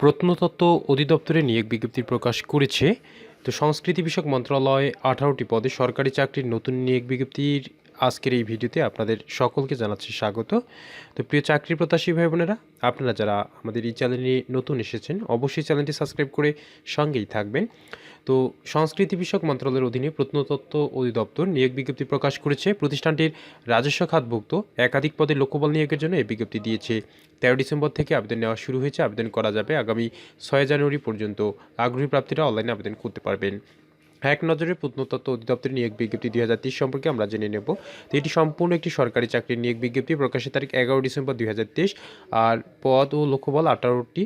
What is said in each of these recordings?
প্রত্নতত্ত্ব অধিদপ্তরে নিয়োগ বিজ্ঞপ্তি প্রকাশ করেছে। তো সংস্কৃতি বিষয়ক মন্ত্রণালয় আঠারোটি পদে সরকারি চাকরির নতুন নিয়োগ বিজ্ঞপ্তির আজকের এই ভিডিওতে আপনাদের সকলকে জানাচ্ছি স্বাগত। তো প্রিয় চাকরি প্রত্যাশী ভাই বোনেরা, আপনারা যারা আমাদের এই চ্যানেলে নতুন এসেছেন, অবশ্যই চ্যানেলটি সাবস্ক্রাইব করে সঙ্গেই থাকবেন। তো সংস্কৃতি বিষয়ক মন্ত্রণালয়ের অধীনে প্রত্নতত্ত্ব অধিদপ্তর নিয়োগ বিজ্ঞপ্তি প্রকাশ করেছে। প্রতিষ্ঠানটির রাজস্ব খাতভুক্ত একাধিক পদে লোকবল নিয়োগের জন্য এই বিজ্ঞপ্তি দিয়েছে। তেরো ডিসেম্বর থেকে আবেদন নেওয়া শুরু হয়েছে। আবেদন করা যাবে আগামী ছয় জানুয়ারি পর্যন্ত। আগ্রহী প্রাপ্তিরা অনলাইনে আবেদন করতে পারবেন। এক নজরে প্রত্নতত্ত্ব অধিদপ্তরের নিয়োগ বিজ্ঞপ্তি দুই হাজার তেইশ সম্পর্কে আমরা জেনে নেব। তো এটি সম্পূর্ণ একটি সরকারি চাকরির নিয়োগ বিজ্ঞপ্তি। প্রকাশের তারিখ এগারো ডিসেম্বর দুই হাজার তেইশ আর পদ ও লক্ষ্যবল আঠারোটি।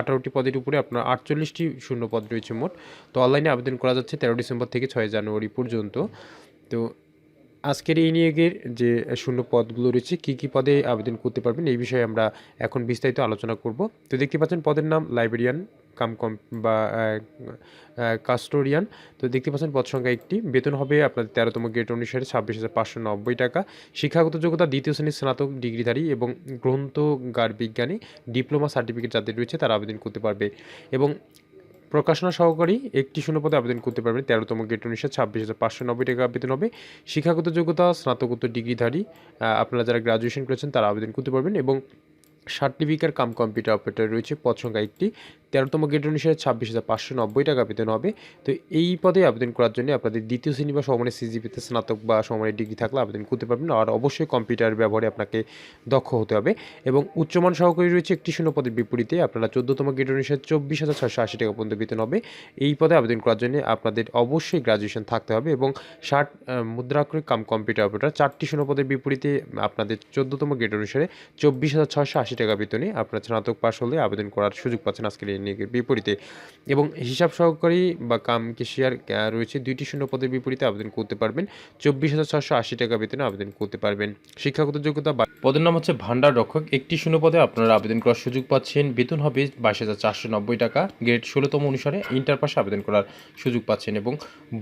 আঠারোটি পদের উপরে আপনার আটচল্লিশটি শূন্য পদ রয়েছে মোট। তো অনলাইনে আবেদন করা যাচ্ছে তেরো ডিসেম্বর থেকে ছয় জানুয়ারি পর্যন্ত। তো আজকের এই নিয়োগের যে শূন্য পদগুলো রয়েছে, কী কী পদে আবেদন করতে পারবেন এই বিষয়ে আমরা এখন বিস্তারিত আলোচনা করব। তো দেখতে পাচ্ছেন পদের নাম লাইব্রেরিয়ান, কাম কম বা কাস্টোরিয়ান। তো দেখতে পাচ্ছেন পদ সংখ্যা একটি। বেতন হবে আপনাদের তেরোতম গ্রেড অনুসারে ছাব্বিশ হাজার পাঁচশো নব্বই টাকা। শিক্ষাগত যোগ্যতা দ্বিতীয় শ্রেণির স্নাতক ডিগ্রিধারী এবং গ্রন্থগার বিজ্ঞানী, ডিপ্লোমা সার্টিফিকেট যাদের রয়েছে তারা আবেদন করতে পারবে। এবং প্রকাশনা সহকারী একটি শূন্যপদে আবেদন করতে পারবেন। তেরোতম গেট উনিশশো ছাব্বিশ হাজার পাঁচশো নব্বই টাকা আবেদন হবে। শিক্ষাগত যোগ্যতা, স্নাতকোত্তর ডিগ্রিধারী আপনারা যারা গ্রাজুয়েশন করেছেন তারা আবেদন করতে পারবেন এবং সার্টিফিকেট কাম কম্পিউটার অপারেটর রয়েছে। পদ সংখ্যা একটি তেরোতম গেট অনুসারে ছাব্বিশ হাজার পাঁচশো নব্বই টাকা বেতন হবে। তো এই পদে আবেদন করার জন্য আপনাদের দ্বিতীয় শ্রেণি বা সমানের সিজিপিতে স্নাতক বা সমানের ডিগ্রি থাকলে আবেদন করতে পারবেন আর অবশ্যই কম্পিউটার ব্যবহারে আপনাকে দক্ষ হতে হবে। এবং উচ্চমান সহকারী রয়েছে একটি শূন্য পদের বিপরীতে। আপনারা চোদ্দতম গেট অনুসারে চব্বিশ হাজার ছশো আশি টাকা পর্যন্ত বেতন হবে। এই পদে আবেদন করার জন্য আপনাদের অবশ্যই গ্রাজুয়েশন থাকতে হবে এবং ষাট মুদ্রাক্ষরিক কাম কম্পিউটার অপারেটর চারটি শূন্য পদের বিপরীতে আপনাদের চোদ্দতম গেট অনুসারে চব্বিশ হাজার ছশো আশি টাকা বেতনে আপনার স্নাতক পাশ হলে আবেদন করার সুযোগ পাচ্ছেন আজকের এই বিপরীতে। এবং হিসাব সহকারী বা কাম কেশিয়ার রয়েছে দুইটি শূন্য পদের বিপরীতে আবেদন করতে পারবেন। চব্বিশ হাজার ছশো আশি টাকা বেতনে আবেদন করতে পারবেন। শিক্ষাগত যোগ্যতা পদের নাম হচ্ছে ভান্ডার রক্ষক। একটি শূন্য পদে আপনারা আবেদন করার সুযোগ পাচ্ছেন। বেতন হবে বাইশ হাজার চারশো নব্বই টাকা। গ্রেড ষোলোতম অনুসারে ইন্টার পাশে আবেদন করার সুযোগ পাচ্ছেন এবং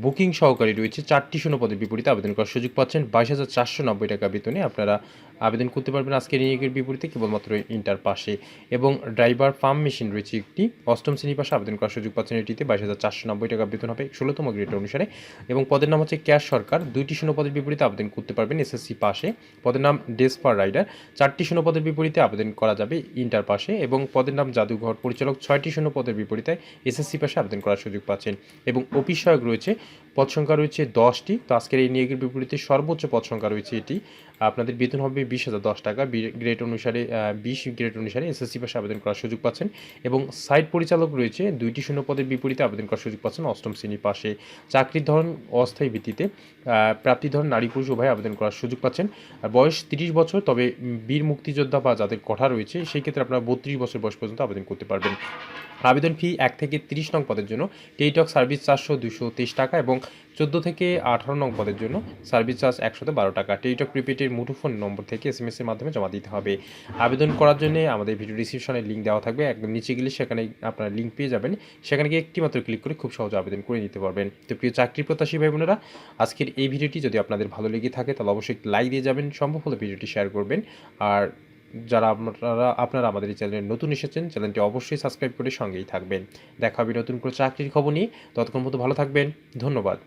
বুকিং সহকারী রয়েছে। চারটি শূন্য পদের বিপরীতে আবেদন করার সুযোগ পাচ্ছেন। বাইশ হাজার চারশো নব্বই টাকা বেতনে আপনারা আবেদন করতে পারবেন। আজকের নিয়োগের বিপরীতে কেবলমাত্র ইন্টার পাশে এবং ড্রাইভার ফার্ম মেশিন রয়েছে একটি। অষ্টম শ্রেণি পাশে আবেদন করার সুযোগ পাচ্ছেন এটিতে বাইশ হাজার চারশো নব্বই টাকা বেতন হবে ষোলোতম গ্রেড অনুসারে। এবং পদের নাম হচ্ছে ক্যাশ সরকার। দুইটি শূন্য পদের বিপরীতে আবেদন করতে পারবেন এসএসসি পাশে। পদের নাম ডেসপার রাইডার। চারটি শূন্য পদের বিপরীতে আবেদন করা যাবে ইন্টার পাশে। এবং পদের নাম জাদুঘর পরিচালক ছয়টি শূন্য পদের বিপরীতে এসএসসি পাশে আবেদন করার সুযোগ পাচ্ছেন। এবং অফিস সহায়ক রয়েছে, পদ সংখ্যা রয়েছে দশটি। তো আজকের এই নিয়োগের বিপরীতে সর্বোচ্চ পদ সংখ্যা রয়েছে এটি। আপনাদের বেতন হবে বিশ হাজার দশ টাকা। গ্রেড অনুসারে বিশ গ্রেড অনুসারে এসএসসি পাশে আবেদন করার সুযোগ পাচ্ছেন। এবং সাইট পরিচালক রয়েছে। দুইটি শূন্য পদের বিপরীতে আবেদন করার সুযোগ পাচ্ছেন অষ্টম শ্রেণির পাশে। চাকরির ধরন অস্থায়ী ভিত্তিতে প্রাপ্তি ধরন নারী পুরুষ উভয় আবেদন করার সুযোগ পাচ্ছেন। বয়স তিরিশ বছর, তবে বীর মুক্তিযোদ্ধা বা যাদের কঠা রয়েছে, সেই ক্ষেত্রে আপনারা বত্রিশ বছর বয়স পর্যন্ত আবেদন করতে পারবেন। আবেদন ফি এক থেকে তিরিশ নং পদের জন্য, টেলিটক সার্ভিস চারশো দুশো তেইশ টাকা এবং চোদ্দ থেকে আঠারো নং পদের জন্য সার্ভিস চার্জ একশোতে বারো টাকা। টেলিটক প্রিপেডের মুঠোফোন নম্বর থেকে এস এর মাধ্যমে জমা দিতে হবে। আবেদন করার জন্য আমাদের ভিডিও ডিসক্রিপশনে লিঙ্ক দেওয়া থাকবে। একদম নিচে গেলে সেখানে আপনারা লিঙ্ক পেয়ে যাবেন। সেখানে গিয়ে একটি মাত্র ক্লিক করে খুব সহজে আবেদন করে নিতে পারবেন। তো প্রিয় চাকরি প্রত্যাশী ভাই বোনেরা আজকের এই ভিডিওটি যদি আপনাদের ভালো লেগে থাকে, তাহলে অবশ্যই লাইক দিয়ে যাবেন, সম্ভব হলে ভিডিওটি শেয়ার করবেন। আর যারা আপনারা আপনারা আমাদের এই চ্যানেলে নতুন এসেছেন, চ্যানেলটি অবশ্যই সাবস্ক্রাইব করে সঙ্গেই থাকবেন। দেখা হবে নতুন কোনো চাকরির খবর নিয়ে। ততক্ষণ মতো ভালো থাকবেন। ধন্যবাদ।